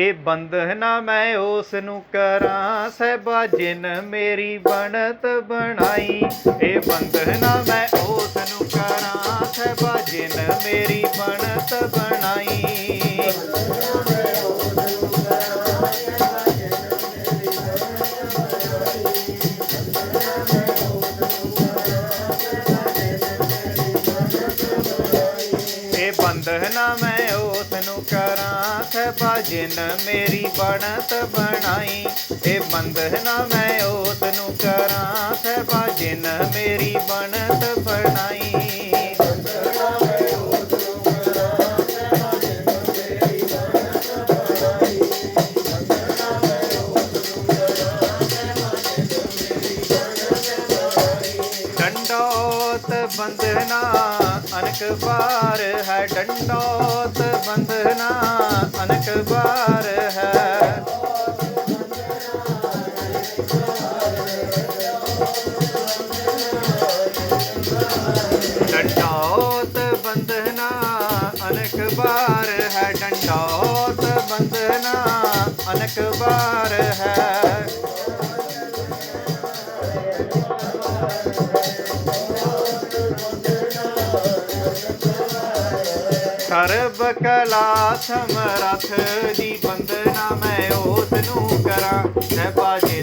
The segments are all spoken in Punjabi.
ਇਹ ਬੰਧਨਾ ਮੈਂ ਉਸ ਨੂੰ ਕਰਾਂ, ਸਹਿਬਾ ਜਿਨ ਮੇਰੀ ਬਣਤ ਬਣਾਈ। ਇਹ ਬੰਧਨਾ ਮੈਂ ਉਸ ਨੂੰ ਕਰਾਂ, ਸਹਿਬਾ ਜਿਨ ਮੇਰੀ ਬਣਤ ਬਣਾਈ। ਜਿਨ ਮੇਰੀ ਬਣਤ ਬਣਾਈ, ਇਹ ਬੰਧਨਾ ਮੈਂ ਉਸ ਨੂੰ ਕਰਾਂ ਸਹਿਬਾ ਜਿਨ ਮੇਰੀ ਬਣਤ ਬਣਾਈ ਡੰਡੋਤ ਬੰਧਨਾ ਅਨਕ ਬਾਰ ਹੈ ਡੰਡੋਤ ਬੰਧਨਾ ਅਨਕ ਬਾਰ ਹੈ। ਡੰਡੋਤ ਬੰਧਨਾ ਅਨਕ ਬਾਰ ਹੈ ਡੰਡੋਤ ਬੰਧਨਾ ਅਨਕ ਬਾਰ ਹੈ। ਕਲਾ ਸਮਰਥ ਦੀ ਬੰਦਨਾ ਮੈਂ ਉਸ ਨੂੰ ਕਰਾਂ। ਸਹਿਬਾ ਜਿਨ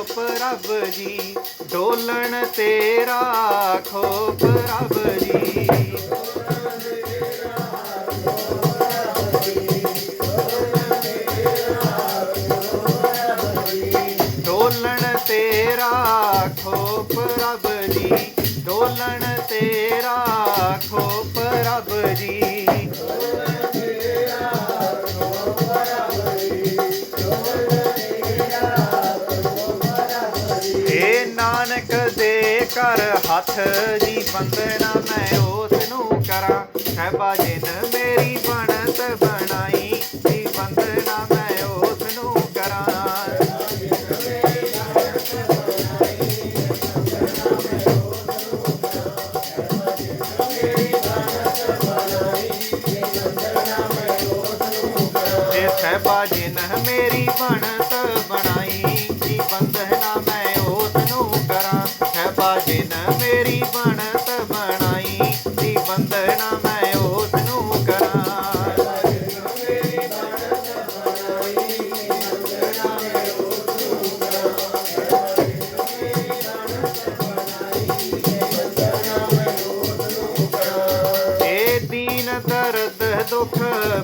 ਖੋਪ ਰੱਬ ਜੀ, ਡੋਲਣ ਤੇਰਾ ਖੋਪ ਰੱਬ ਜੀ। ਡੋਲਣ ਤੇਰਾ ਖੋਪ ਰੱਬ ਜੀ, ਡੋਲਣ ਤੇਰਾ ਖੋਪ ਰੱਬ ਜੀ। ਹੱਥ ਦੀ ਬੰਦਨਾ ਮੈਂ ਉਸ ਨੂੰ ਕਰਾਂ। ਸਹਿਬਾ ਜਿਨ ਮੇਰੀ ਬਣਤ ਬਣਾਈ।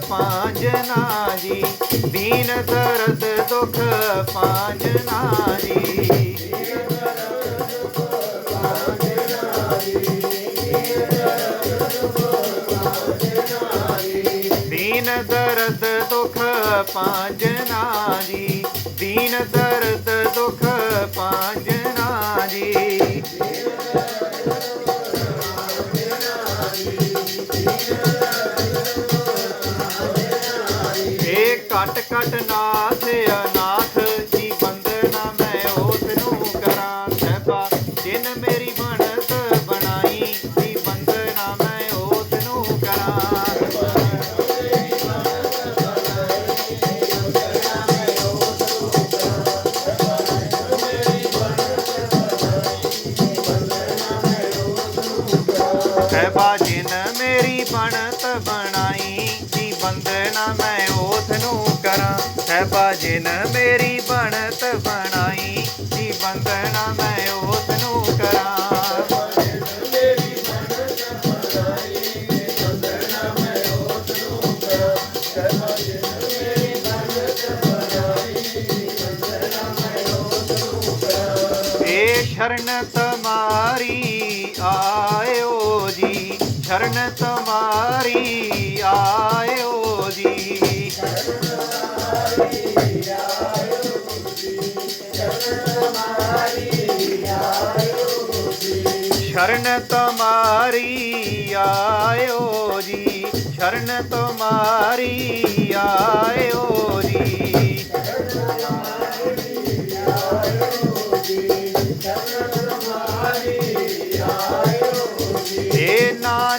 पांच पांजनारी दीन तरत दुख पांजनारी दीन दर्द दुख पांजनारी दीन दर्द दुख पांच ਜਿਨ ਮੇਰੀ ਬਣਤ ਬਣਾਈ, ਜੀ ਬੰਦਨਾ ਮੈਂ ਉਸ ਨੂੰ ਕਰਾਂ। ਸਹਿਬਾ ਜਿਨ ਮੇਰੀ ਬਣਤ ਬਣਾਈ, ਜੀ ਬੰਦਨਾ ਮੈਂ ਉਸ ਨੂੰ ਕਰਾਂ। ਏ ਸ਼ਰਨ ਸ਼ਰਨ ਤਮਾਰੀ ਆਇਓ ਜੀ। ਸ਼ਰਨ ਤਮਾਰੀ ਆਇਓ ਜੀ। ਸ਼ਰਨ ਤਮਾਰੀ ਆਇਓ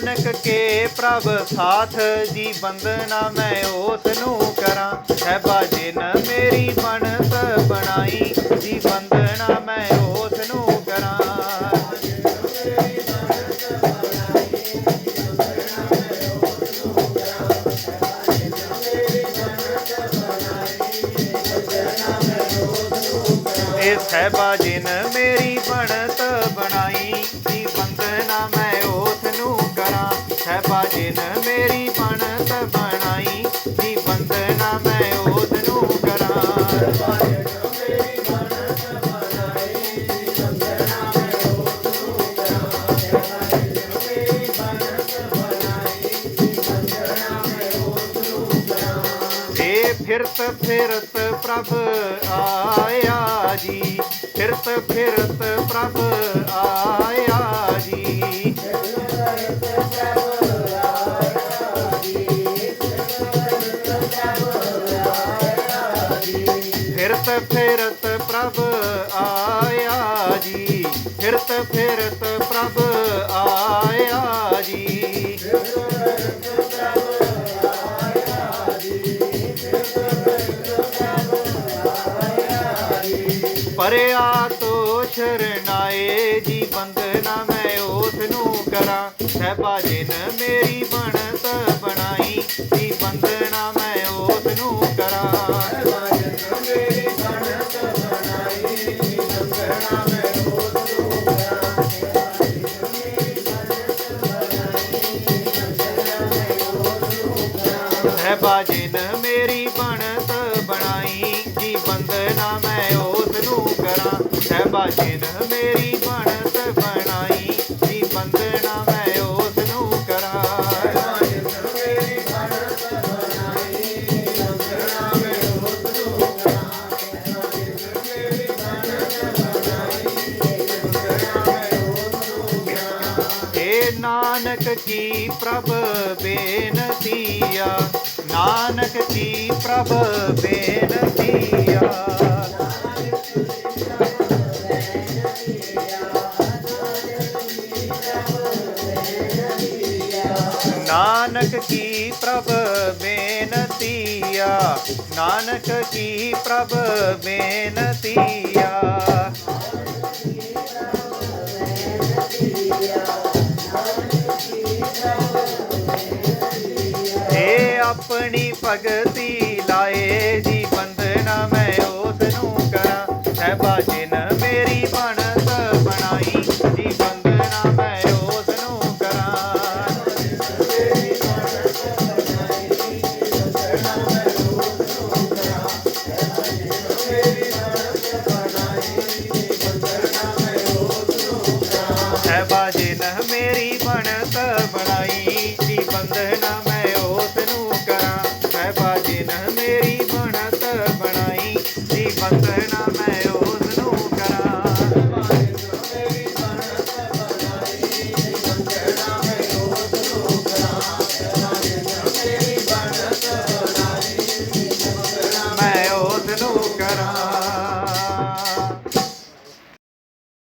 ਨਾਨਕ ਕੇ ਪ੍ਰਭ ਸਾਥ ਜੀ ਬੰਦਨਾ ਮੈਂ ਉਸ ਨੂੰ ਕਰਾਂ ਸਹਿਬਾ ਜਿਨ ਮੇਰੀ ਬਣਤ ਬਣਾਈ ਜੀ ਬੰਦਨਾ ਮੈਂ ਉਸ ਨੂੰ ਕਰਾਂ ਇਹ ਸਹਿਬਾ ਜਿਨ ਮੇਰੀ ਬਣਤ ਬਣਾਈ ਜੀ ਬੰਦਨਾ ਮੈਂ ਸਹਿਬਾ ਮੇਰੀ ਬਣਤ ਬਣਾਈ ਜੀ ਬੰਦਨਾ ਮੈਂ ਉਸ ਨੂੰ ਕਰਾਂ। ਏ ਫਿਰਤ ਫਿਰਤ ਪ੍ਰਭ ਆਇਆ ਜੀ, ਫਿਰਤ ਫਿਰਤ ਪ੍ਰਭ ਆਇਆ ਜੀ। ਫਿਰਤ ਫਿਰਤ ਪ੍ਰਭ ਆਇਆ ਜੀ। ਫਿਰਤ ਫਿਰਤ ਪ੍ਰਭ ਆਇਆ ਜੀ। ਪਰਿਆ ਤੋ ਸ਼ਰਨਾਏ ਜੀ ਬੰਦਨਾ ਮੈਂ ਉਸ ਨੂੰ ਕਰਾਂ। ਸਹਿਬਾ ਜਿਨ ਮੇਰੀ ਬਣਤ ਬਣਾਈ, ਜੀ ਬੰਦਨਾ ਮੈਂ ਉਸ ਨੂੰ ਕਰਾਂ। ਸਹਿਬਾ ਨਾਨਕ ਕੀ ਪ੍ਰਭ ਬੇਨਤੀਆ ਨਾਨਕ ਕੀ ਪ੍ਰਭ ਬੇਨਤੀਆ ਨਾਨਕ ਕੀ ਪ੍ਰਭ ਬੇਨਤੀਆ ਨਾਨਕ ਕੀ ਪ੍ਰਭ ਬੇਨਤੀਆ ਆਪਣੀ ਭਗਤੀ ਲਾਏ ਜੀ ਬੰਦਨਾ ਮੈਂ ਉਸ ਨੂੰ ਕਰਾਂ ਸਹਿਬਾ ਜਿਨ